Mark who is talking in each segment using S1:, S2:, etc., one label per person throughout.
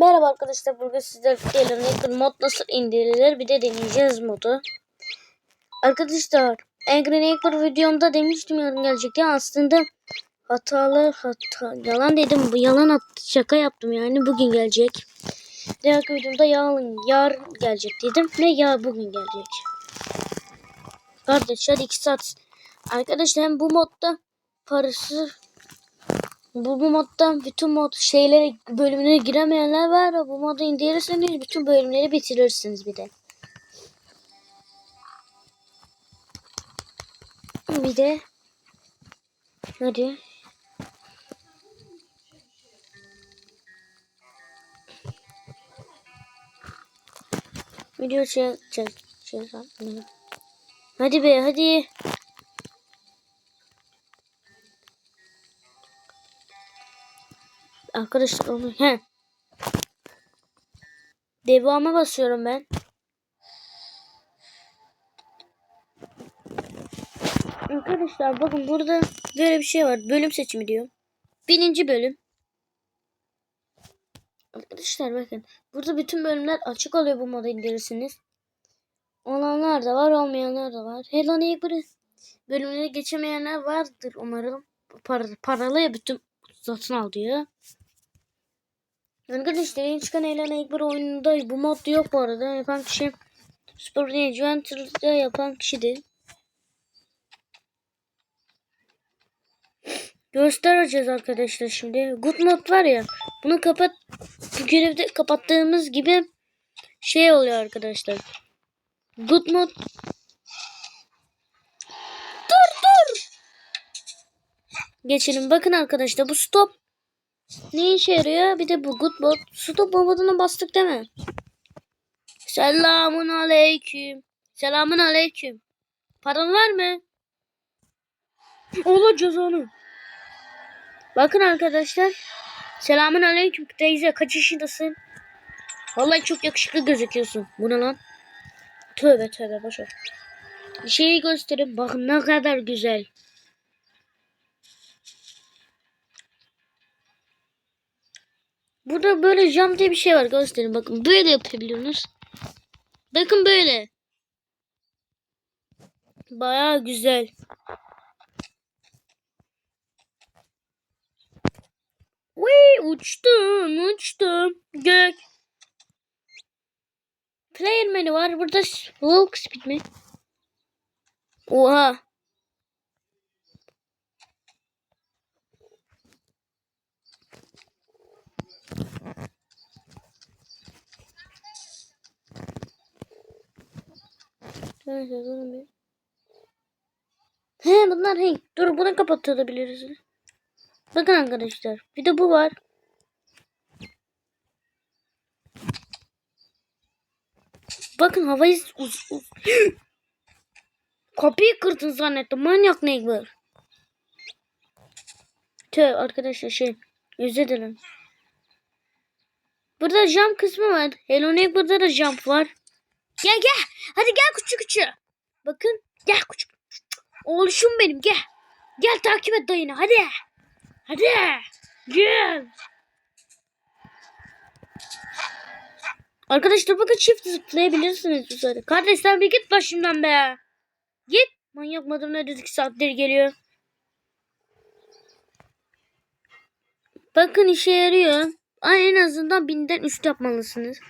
S1: Merhaba arkadaşlar bugün sizler Alien Hacker mod nasıl indirilir bir de deneyeceğiz modu. Arkadaşlar Angry Hacker videomda demiştim yarın gelecek diye aslında hatalı hata yalan dedim bu yalan at, şaka yaptım yani bugün gelecek. Diğer videomda yarın yar gelecek dedim ve ya bugün gelecek. Kardeş hadi 2 saat. Arkadaşlar hem bu modda parası bu, bu moddan bütün mod şeylere bölümlere giremeyenler var. Bu modu indirirseniz bütün bölümleri bitirirsiniz bir de. Bir de hadi. Video şey çek şey, şey, Hadi be hadi. Arkadaşlar onu he. Devam'a basıyorum ben. Arkadaşlar bakın burada böyle bir şey var. Bölüm seçimi diyor. Birinci bölüm. Arkadaşlar bakın. Burada bütün bölümler açık oluyor bu moda indirirsiniz. Olanlar da var olmayanlar da var. Hello Neighbor bölümleri geçemeyenler vardır umarım. Par paralı ya bütün satın al diyor. Arkadaşlar yeni çıkan Ellen Ekber oyununda bu mod yok bu arada. Yapan kişi Super Adventure'da yapan kişidir. Göstereceğiz arkadaşlar şimdi. Good mod var ya. Bunu kapat bu görevde kapattığımız gibi şey oluyor arkadaşlar. Good mod Dur dur. Geçelim. Bakın arkadaşlar bu stop ne işe yarıyor? Bir de bu good mod. Stop moduna bastık değil mi? Selamun aleyküm. Selamun aleyküm. Paran var mı? Olacağız onu. Bakın arkadaşlar. Selamun aleyküm teyze. Kaç yaşındasın? Vallahi çok yakışıklı gözüküyorsun. Bu ne lan? Tövbe tövbe boşver. Bir şeyi göstereyim. Bakın ne kadar güzel. Burada böyle jam diye bir şey var. Göstereyim bakın. Böyle yapabiliyorsunuz. Bakın böyle. Baya güzel. Wee, uçtum uçtum. Gök. Player menü var. Burada walk speed mi? Oha. Neyse. He bunlar hey. Dur bunu kapatabiliriz. Bakın arkadaşlar. Bir de bu var. Bakın havayı uz, uz. Kapıyı kırdın zannettim. Manyak ne var? Tüh arkadaşlar şey. Özür dilerim. Burada jump kısmı var. Hello Neighbor'da da jump var. Gel gel. Hadi gel küçük küçük. Bakın gel küçük. Oğluşum benim gel. Gel takip et dayını hadi. Hadi. Gel. Arkadaşlar bakın çift zıplayabilirsiniz üzeri. Kardeş sen bir git başımdan be. Git. Manyak mıdır ne dedik saatleri geliyor. Bakın işe yarıyor. En azından binden üst yapmalısınız.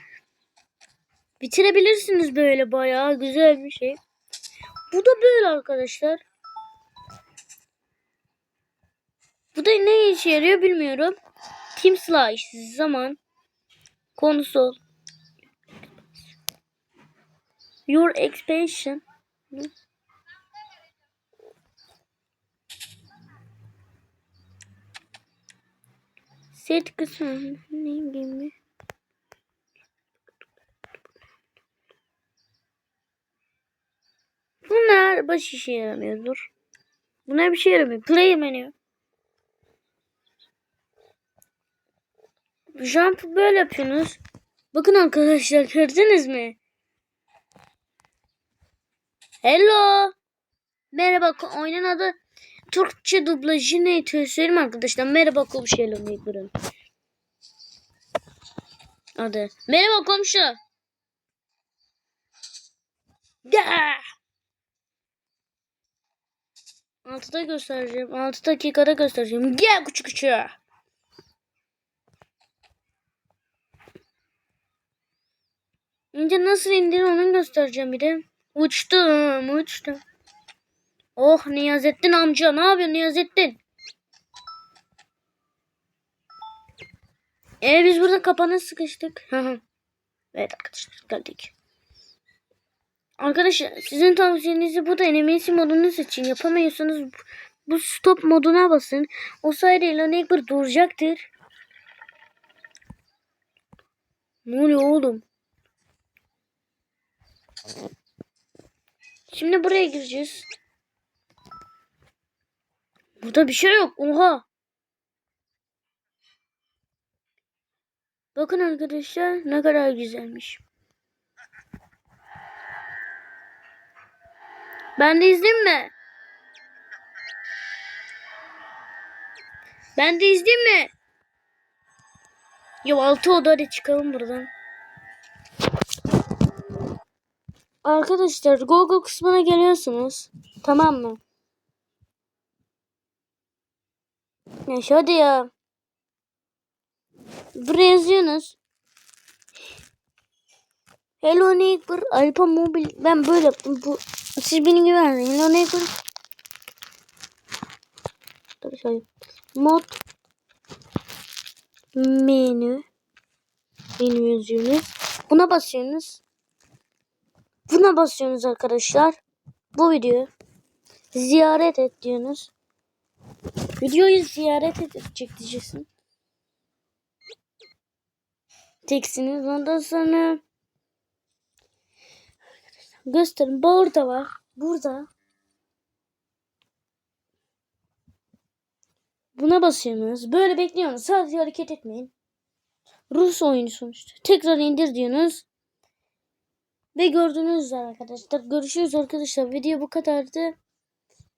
S1: Bitirebilirsiniz böyle bayağı güzel bir şey. Bu da böyle arkadaşlar. Bu da ne işe yarıyor bilmiyorum. Team Slash zaman konsol Your expansion Set kısmı ne gibi Bunlar baş işe yaramıyordur. Bunlar bir şey yaramıyor. Play menü. Jump böyle yapıyorsunuz. Bakın arkadaşlar gördünüz mü? Hello. Merhaba oyunun adı Türkçe dublajı ne? Söyleyeyim arkadaşlar. Merhaba komşu Hello Neighbor'ın. adı. Merhaba komşu. Ya! 6'da göstereceğim. 6 dakikada göstereceğim. Gel küçük küçük. Önce nasıl indir onu göstereceğim bir de. Uçtum uçtum. Oh Niyazettin amca ne yapıyorsun Niyazettin? E biz burada kapana sıkıştık. Evet arkadaşlar geldik. Arkadaşlar sizin tavsiyenizi bu da enemisi modunu seçin. Yapamıyorsanız bu- stop moduna basın. O sayede Elon Egber duracaktır. Ne oluyor oğlum? Şimdi buraya gireceğiz. Burada bir şey yok. Oha. Bakın arkadaşlar ne kadar güzelmiş. Ben de izleyeyim mi? Ben de izleyeyim mi? Ya altı oda hadi çıkalım buradan. Arkadaşlar Google kısmına geliyorsunuz. Tamam mı? Ya hadi ya. Buraya yazıyorsunuz. Hello Neighbor Alpa Mobil. Ben böyle yaptım. Bu, siz beni güvenmeyin. Hello Neighbor. Dur şöyle. Mod menü menü yazıyorsunuz. Buna basıyorsunuz. Buna basıyorsunuz arkadaşlar. Bu video ziyaret et diyorsunuz. Videoyu ziyaret edecek diyeceksin. Teksiniz ondan sonra gösterin. Burada var. Burada. Buna basıyorsunuz. Böyle bekliyorsunuz. Sadece hareket etmeyin. Rus oyunu sonuçta. Tekrar indir diyorsunuz. Ve gördüğünüz üzere arkadaşlar. Görüşürüz arkadaşlar. Video bu kadardı.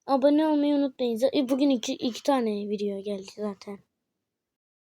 S1: Abone olmayı unutmayın. Z- Bugün iki, iki tane video geldi zaten.